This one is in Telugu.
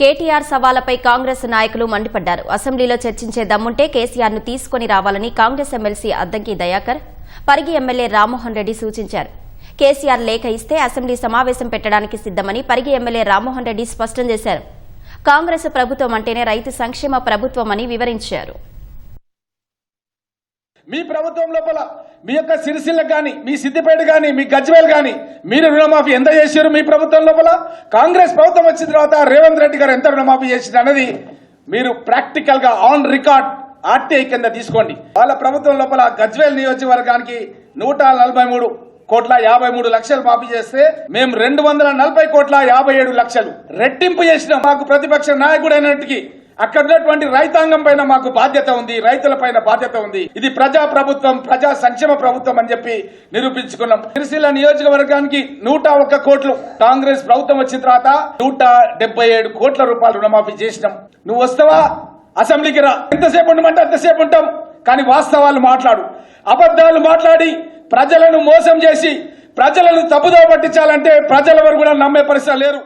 కేటీఆర్ సవాలపై కాంగ్రెస్ నాయకులు మండిపడ్డారు. అసెంబ్లీలో చర్చించే దమ్ముంటే కేసీఆర్ను తీసుకుని రావాలని కాంగ్రెస్ ఎమ్మెల్సీ అద్దంకి దయాకర్ పరిగి ఎమ్మెల్యే రామ్మోహన్ రెడ్డి సూచించారు. కేసీఆర్ లేఖ ఇస్తే అసెంబ్లీ సమావేశం పెట్టడానికి సిద్దమని పరిగి ఎమ్మెల్యే రామ్మోహన్ రెడ్డి స్పష్టం చేశారు. కాంగ్రెస్ ప్రభుత్వం అంటేనే రైతు సంక్షేమ ప్రభుత్వమని వివరించారు. మీ ప్రభుత్వం లోపల మీ యొక్క సిరిసిల్లకు కానీ మీ సిద్దిపేట కానీ మీ గజ్వేల్ కానీ మీరు రుణమాఫీ ఎంత చేశారు మీ ప్రభుత్వం లోపల? కాంగ్రెస్ ప్రభుత్వం వచ్చిన తర్వాత రేవంత్ రెడ్డి గారు ఎంత రుణమాఫీ చేసింది అనేది మీరు ప్రాక్టికల్గా ఆన్ రికార్డ్ ఆర్టీఐ కింద తీసుకోండి. వాళ్ళ ప్రభుత్వం లోపల గజ్వేల్ నియోజకవర్గానికి నూట నలభై మూడు కోట్ల యాభై మూడు లక్షలు మాఫీ చేస్తే మేము రెండు వందల నలభై కోట్ల యాభై ఏడు లక్షలు. రెట్టింపు చేసిన. మాకు ప్రతిపక్ష నాయకుడైనట్టుకి అక్కడ ఉన్నటువంటి రైతాంగం పైన మాకు బాధ్యత ఉంది రైతుల పైన బాధ్యత ఉంది. ఇది ప్రజా ప్రభుత్వం ప్రజా సంక్షేమ ప్రభుత్వం అని చెప్పి నిరూపించుకున్నాం. సిరిసిల్ల నియోజకవర్గానికి నూట ఒక్క కోట్లు కాంగ్రెస్ ప్రభుత్వం వచ్చిన తర్వాత నూట డెబ్బై ఏడు కోట్ల రూపాయలు రుణమాఫీ చేసినాం. నువ్వు వస్తావా? అసెంబ్లీకి రా. ఎంతసేపు ఉండమంటే అంతసేపు ఉంటాం. కానీ వాస్తవాలు మాట్లాడు. అబద్ధాలు మాట్లాడి ప్రజలను మోసం చేసి ప్రజలను తప్పుదో పట్టించాలంటే ప్రజల వరకు కూడా నమ్మే పరిస్థితి లేరు.